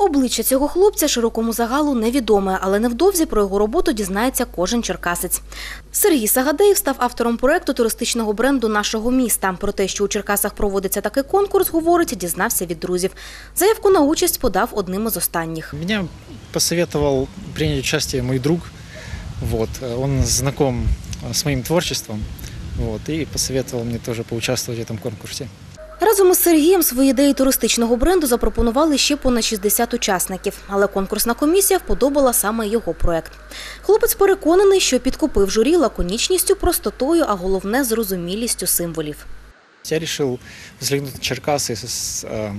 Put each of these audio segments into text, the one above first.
Обличчя цього хлопця широкому загалу невідоме, але невдовзі про його роботу дізнається кожен черкасець. Сергій Сагадеєв став автором проекту туристичного бренду нашого міста. Про те, що у Черкасах проводиться такий конкурс, говорить, дізнався від друзів. Заявку на участь подав одним із останніх. Меня посоветовал принять участие мой друг. Вот, э, он знаком э, с моим творчеством. Вот, и посоветовал мне тоже поучаствовать в этом конкурсе. Разом із Сергієм свої ідеї туристичного бренду запропонували ще понад 60 учасників, але конкурсна комісія вподобала саме його проект. Хлопець переконаний, що підкупив журі лаконічністю, простотою, а головне зрозумілістю символів. Я решил взглянуть на Черкасы с, э,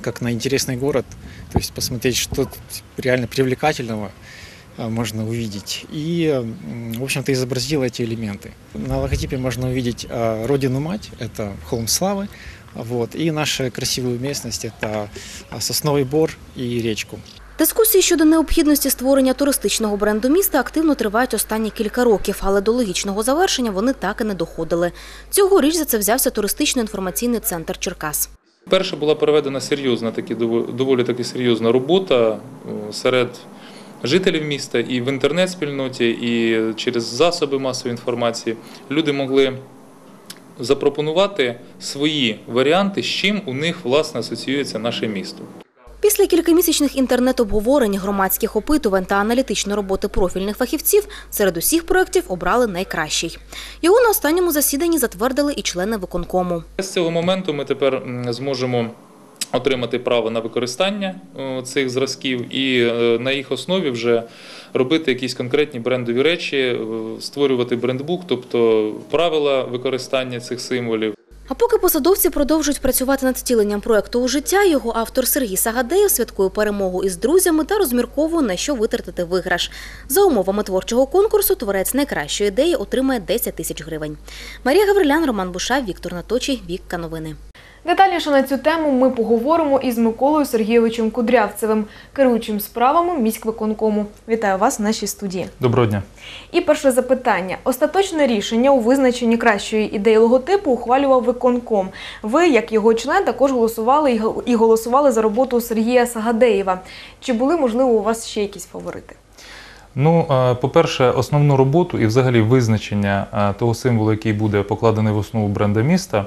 как на интересный город, то есть посмотреть, что тут реально привлекательного э, можно увидеть. И, м, в общем-то, изобразил эти элементы. На логотипе можно увидеть э, Родину-мать, это холм славы, вот, и наша красивую местность, это э, Сосновый Бор и речку. Дискусії щодо необхідності створення туристичного бренду міста активно тривають останні кілька років, але до логічного завершення вони так і не доходили. Цьогоріч за це взявся туристично-інформаційний центр Черкас. Перша була проведена серйозна, таки, дово- доволі таки серйозна робота е, серед жителів міста і в інтернет-спільноті, і через засоби масової інформації. Люди могли запропонувати свої варіанти, з чим у них власне асоціюється наше місто. Після кількамісячних інтернет-обговорень, громадських опитувань та аналітичної роботи профільних фахівців серед усіх проєктів обрали найкращий. Його на останньому засіданні затвердили і члени виконкому. З цього моменту ми тепер зможемо отримати право на використання е, цих зразків і е, на їх основі вже робити якісь конкретні брендові речі, е, створювати брендбук, тобто правила використання цих символів. А поки посадовці продовжують працювати над втіленням проекту у життя, його автор Сергій Сагадеєв святкує перемогу із друзями та розмірковує, на що витратити виграш. За умовами творчого конкурсу творець найкращої ідеї отримає 10 тисяч гривень. Марія Гаврилян, Роман Буша, Віктор Наточий, Вікка Новини. Детальніше на цю тему ми поговоримо із Миколою Сергійовичем Кудрявцевим, керуючим справами міськвиконкому. Вітаю вас в нашій студії. Доброго дня. І перше запитання: остаточне рішення у визначенні кращої ідеї логотипу ухвалював виконком. Ви, як його член, також голосували і гол- голосували за роботу Сергія Сагадеєва. Чи були можливо у вас ще якісь фаворити? Ну, по-перше, основну роботу і взагалі визначення того символу, який буде покладений в основу бренда міста.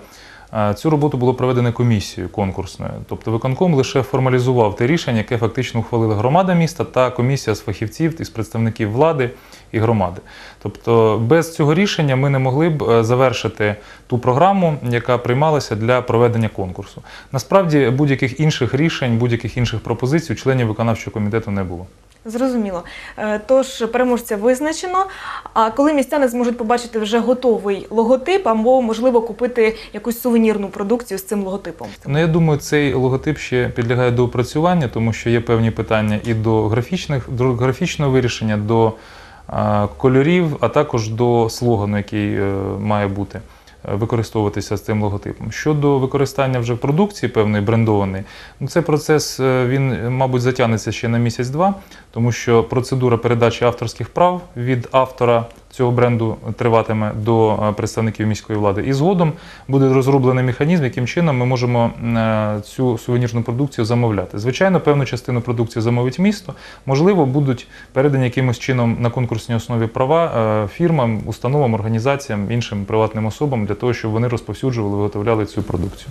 Цю роботу було проведено комісією конкурсною. Тобто виконком лише формалізував те рішення, яке фактично ухвалила громада міста та комісія з фахівців із представників влади і громади. Тобто, без цього рішення ми не могли б е, завершити ту програму, яка приймалася для проведення конкурсу. Насправді, будь-яких інших рішень, будь-яких інших пропозицій у членів виконавчого комітету не було. Зрозуміло. Е, Тож переможця визначено. А коли містяни зможуть побачити вже готовий логотип, або можливо купити якусь сувенірну продукцію з цим логотипом. Ну, я думаю, цей логотип ще підлягає до опрацювання, тому що є певні питання і до графічних, до графічного вирішення, до кольорів, а також до слогану, який е, має бути. Використовуватися з цим логотипом. Щодо використання вже продукції певної брендованої, ну цей процес е, він, мабуть, затягнеться ще на місяць-два, тому що процедура передачі авторських прав від автора цього бренду триватиме до е, представників міської влади. І згодом буде розроблений механізм, яким чином ми можемо е, цю сувенірну продукцію замовляти. Звичайно, певну частину продукції замовить місто. Можливо, будуть передані якимось чином на конкурсній основі права е, фірмам, установам, організаціям, іншим приватним особам для того, щоб вони розповсюджували, виготовляли цю продукцію.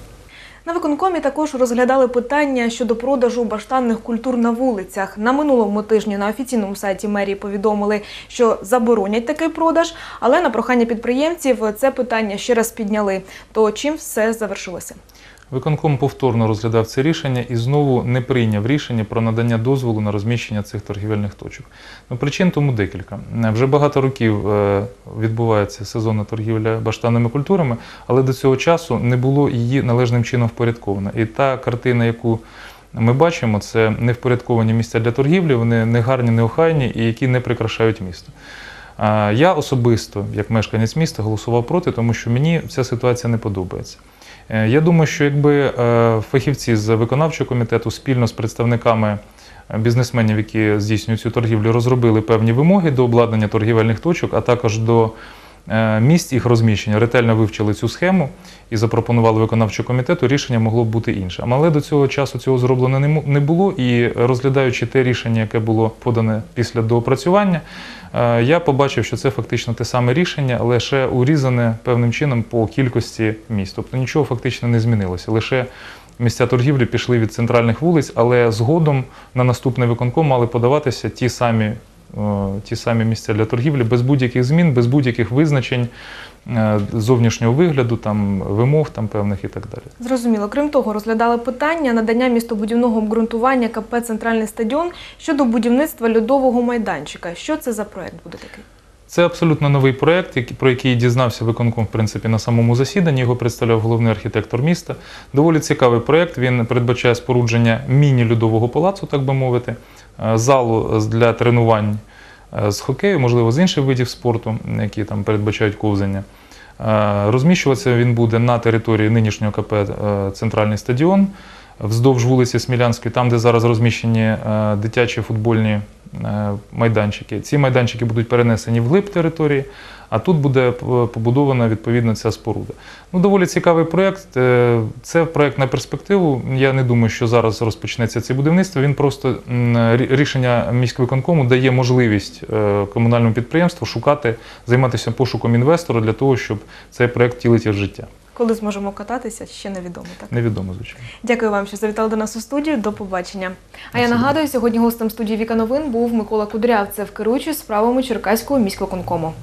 На виконкомі також розглядали питання щодо продажу баштанних культур на вулицях. На минулому тижні на офіційному сайті мерії повідомили, що заборонять такий продаж, але на прохання підприємців це питання ще раз підняли. То чим все завершилося? Виконком повторно розглядав це рішення і знову не прийняв рішення про надання дозволу на розміщення цих торгівельних точок. Ну, причин тому декілька. Вже багато років е, відбувається сезонна торгівля баштанними культурами, але до цього часу не було її належним чином впорядковано. І та картина, яку ми бачимо, це невпорядковані місця для торгівлі, вони не гарні, не і які не прикрашають місто. Я особисто, як мешканець міста, голосував проти, тому що мені ця ситуація не подобається. Е, Я думаю, що якби е, фахівці з виконавчого комітету спільно з представниками е, бізнесменів, які здійснюють цю торгівлю, розробили певні вимоги до обладнання торгівельних точок, а також до місць їх розміщення, ретельно вивчили цю схему і запропонували виконавчому комітету, рішення могло б бути інше. Але до цього часу цього зроблено не було, і розглядаючи те рішення, яке було подане після доопрацювання, е, я побачив, що це фактично те саме рішення, лише урізане певним чином по кількості місць. Тобто нічого фактично не змінилося. Лише місця торгівлі пішли від центральних вулиць, але згодом на наступний виконком мали подаватися ті самі, е, ті самі місця для торгівлі без будь-яких змін, без будь-яких визначень е, зовнішнього вигляду, там, вимог там, певних і так далі. Зрозуміло. Крім того, розглядали питання надання містобудівного обґрунтування КП Центральний стадіон щодо будівництва льодового майданчика. Що це за проект буде такий? Це абсолютно новий проєкт, про який дізнався виконком в принципі, на самому засіданні. Його представляв головний архітектор міста. Доволі цікавий проєкт. Він передбачає спорудження міні-льодового палацу, так би мовити, е, залу для тренувань е, з хокею, можливо, з інших видів спорту, які там передбачають ковзання. Е, Розміщуватися він буде на території нинішнього КП Центральний стадіон вздовж вулиці Смілянської, там, де зараз розміщені е, дитячі футбольні е, майданчики. Ці майданчики будуть перенесені вглиб території, а тут буде е, побудована відповідно ця споруда. Ну, доволі цікавий проєкт. Це проєкт на перспективу. Я не думаю, що зараз розпочнеться це будівництво. Він просто рішення міськвиконкому дає можливість комунальному підприємству шукати, займатися пошуком інвестора для того, щоб цей проєкт втілити в життя. Коли зможемо кататися, ще невідомо. Так Невідомо, звичайно. дякую вам, що завітали до нас у студію. До побачення. А я нагадую, сьогодні гостем студії Віка Новин був Микола Кудрявцев, керуючий справами Черкаського міськвиконкому.